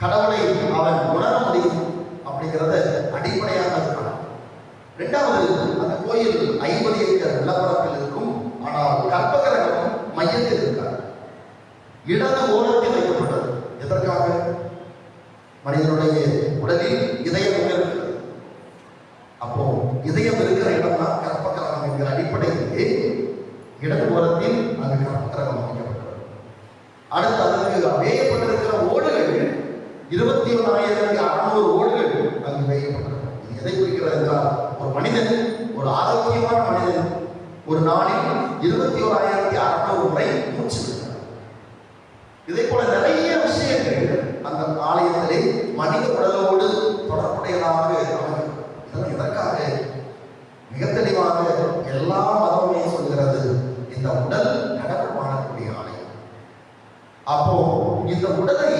கடவுளை அவன் உணர முடியும் அப்படிங்கிறத அடிப்படையாக இருக்கலாம் ரெண்டாவது அந்த கோயில் ஐம்பது ஏக்கர் நிலப்பரப்பில் இருக்கும். ஆனால் கற்பகிரகம் மையத்தில் இருக்கார் இடது ஓரத்தில் வைக்கப்பட்டது. எதற்காக? மனிதனுடைய உடலில் இதயம் இருக்கிறது. அப்போ இதயம் இருக்கிற இடம் தான் கற்பகிரகம் என்கிற அடிப்படையிலே இடது ஓரத்தில் அது கற்பகிரகம் அமைக்கப்பட்டது. அடுத்து அதற்கு அமையப்பட்டிருக்கிற ஓடி எதை குறிக்கிறது என்றால் ஒரு மனிதன் ஒரு ஆரோக்கியமான மனிதன் ஒரு நாளில் இருபத்தி ஓராயிரத்தி அறுநூறு முறை மூச்சு விடுகிறார். போல நிறைய விஷயங்கள் அந்த ஆலயத்திலே மனித உடலோடு தொடர்புடையதாக அமைகிறது இதற்காக மிக தெளிவாக எல்லா மதமுமே சொல்கிறது இந்த உடல் நடப்பு வாழக்கூடிய ஆலயம். அப்போ இந்த உடலை